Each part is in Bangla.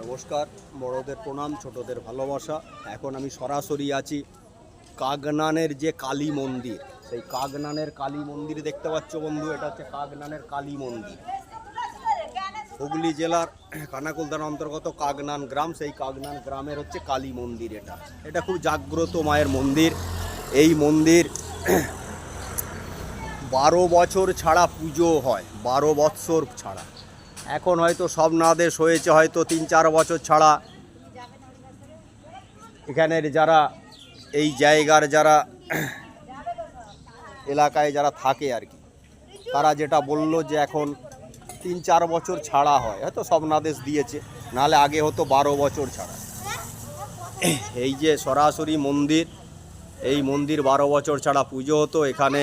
নমস্কার, বড়দের প্রণাম, ছোটদের ভালোবাসা। এখন আমি সরাসরি আছি কাগনানের যে কালী মন্দির। সেই কাগনানের কালী মন্দির দেখতে পাচ্ছ বন্ধু, এটা হচ্ছে কাগনানের কালী মন্দির। হুগলি জেলার কানাকুল থানার অন্তর্গত কাগনান গ্রাম, সেই কাগনান গ্রামের হচ্ছে কালী মন্দির এটা। এটা খুব জাগ্রত মায়ের মন্দির। এই মন্দির বারো বছর ছাড়া পুজো হয়, বারো বৎসর ছাড়া। এখন হয়তো সব নাদেশ হয়েছে হয়তো তিন চার বছর ছাড়া। এখানের যারা, এই জায়গার যারা এলাকায় যারা থাকে আর কি, তারা যেটা বলল যে এখন তিন চার বছর ছাড়া হয়, হয়তো সব নাদেশ দিয়েছে, নাহলে আগে হতো বারো বছর ছাড়া। এই যে সরাসরি মন্দির, এই মন্দির বারো বছর ছাড়া পুজো হতো, এখানে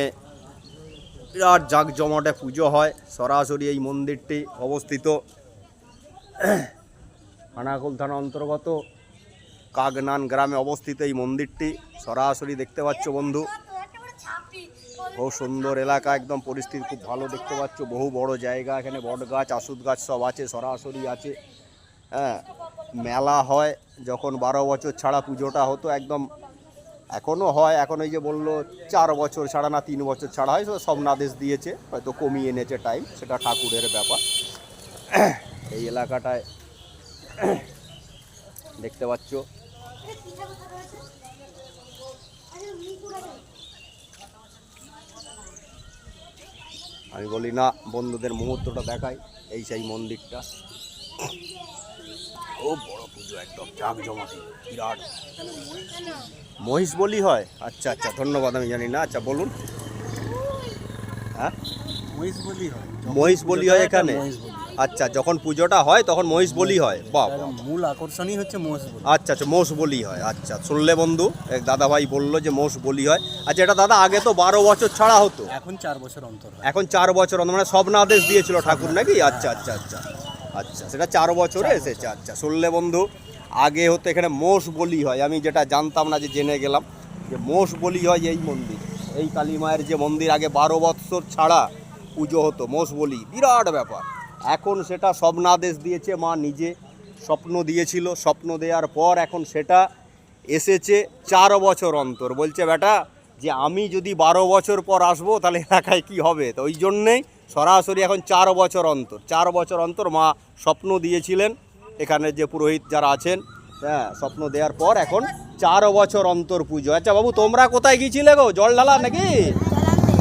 বিরাট জাঁকজমটে পুজো হয়। সরাসরি এই মন্দিরটি অবস্থিত। খানাকুল থানা অন্তর্গত কাগনান গ্রামে অবস্থিত এই মন্দিরটি। সরাসরি দেখতে পাচ্ছ বন্ধু। খুব সুন্দর এলাকা, একদম পরিস্থিতি খুব ভালো দেখতে পাচ্ছ। বহু বড় জায়গা, এখানে বট গাছ আসুদ গাছ সব আছে, সরাসরি আছে। হ্যাঁ মেলা হয়। যখন বারো বছর ছাড়া পুজোটা হতো, একদম এখনও হয়, এখন ওই যে বলল চার বছর ছাড়া না তিন বছর ছাড়া হয়, সব নাদেশ দিয়েছে, হয়তো কমিয়ে এনেছে টাইম সেটা ঠাকুরের ব্যাপার। এই এলাকাটায় দেখতে পাচ্ছ। আমি বলি না, বন্ধুদের মুহূর্তটা দেখাই, এই সেই মন্দিরটা। ও বড় একদম জাক বিরাট। মহিষ বলি হয়? আচ্ছা আচ্ছা ধন্যবাদ আমি জানি না। আচ্ছা বলুন। হ্যাঁ? মহিষ বলি হয়। মহিষ বলি হয় এখানে? আচ্ছা যখন পুজোটা হয় তখন মহিষ বলি হয়। বাহ মূল আকর্ষণই হচ্ছে মহিষ আচ্ছা আচ্ছা মোষ বলি হয়। আচ্ছা শুনলে বন্ধু এক দাদা ভাই বলল যে মোষ বলি হয়। আচ্ছা এটা দাদা আগে তো বারো বছর ছাড়া হতো। এখন চার বছর অন্তর এখন চার বছর অন্তর, মানে সব আদেশ দিয়েছিল ঠাকুর নাকি? আচ্ছা আচ্ছা আচ্ছা। আচ্ছা সেটা চার বছরে এসেছে আচ্ছা। শুনলে বন্ধু আগে হতো এখানে মোষ বলি হয় আমি যেটা জানতাম না যে জেনে গেলাম যে মোষ বলি হয় এই মন্দির। এই কালী মায়ের যে মন্দির আগে বারো বৎসর ছাড়া পুজো হতো মোষ বলি বিরাট ব্যাপার। এখন সেটা স্বপ্নাদেশ দিয়েছে মা নিজে স্বপ্ন দিয়েছিল স্বপ্ন দেওয়ার পর এখন সেটা এসেছে চার বছর অন্তর। বলছে বেটা যে আমি যদি বারো বছর পর আসব তাহলে এলাকায় কি হবে? তো ওই জন্যেই সরাসরি এখন চার বছর অন্তর চার বছর অন্তর মা স্বপ্ন দিয়েছিলেন এখানে যে পুরোহিত যারা আছেন হ্যাঁ স্বপ্ন দেওয়ার পর এখন চার বছর অন্তর পুজো। আচ্ছা বাবু তোমরা কোথায় গিয়েছিলে গো? জল ঢালা নাকি?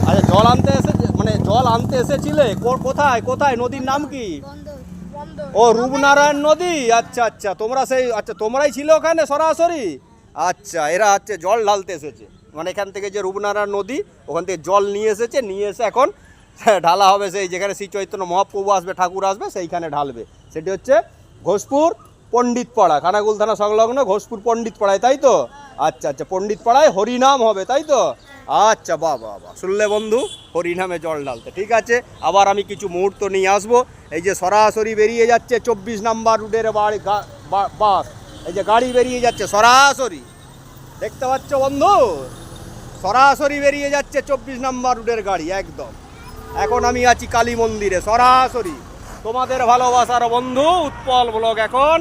আচ্ছা জল আনতে এসে মানে জল আনতে এসেছিলে? কোথায়? কোথায়? নদীর নাম কি? ও রূপনারায়ণ নদী? আচ্ছা আচ্ছা তোমরা সেই আচ্ছা তোমরাই ছিল ওখানে সরাসরি? আচ্ছা এরা হচ্ছে জল ঢালতে এসেছে। মানে এখান থেকে যে রূপনারায়ণ নদী ওখান থেকে জল নিয়ে এসেছে নিয়ে এসে এখন ঢালা হবে সেই, যেখানে শ্রী চৈতন্য মহাপ্রভু আসবে, ঠাকুর আসবে, সেইখানে ঢালবে। সেটি হচ্ছে ঘোষপুর পণ্ডিতপাড়া খানাগুল থানা সংলগ্ন ঘোষপুর পণ্ডিতপাড়ায়, তাই তো? আচ্ছা আচ্ছা পণ্ডিতপাড়ায় হরিনাম হবে, তাই তো? আচ্ছা বা বাহ বাহ। শুনলে বন্ধু, হরিনামে জল ঢালতে। ঠিক আছে, আবার আমি কিছু মুহূর্ত নিয়ে আসব। এই যে সরাসরি বেরিয়ে যাচ্ছে চব্বিশ নাম্বার রুটের বাড়ি বাস। এই যে গাড়ি বেরিয়ে যাচ্ছে, সরাসরি। দেখতে পাচ্ছ বন্ধু? সরাসরি বেরিয়ে যাচ্ছে চব্বিশ নাম্বার রুটের গাড়ি, একদম। এখন আমি আছি কালী মন্দিরে সরাসরি। তোমাদের ভালোবাসার বন্ধু উৎপল ব্লগ এখন।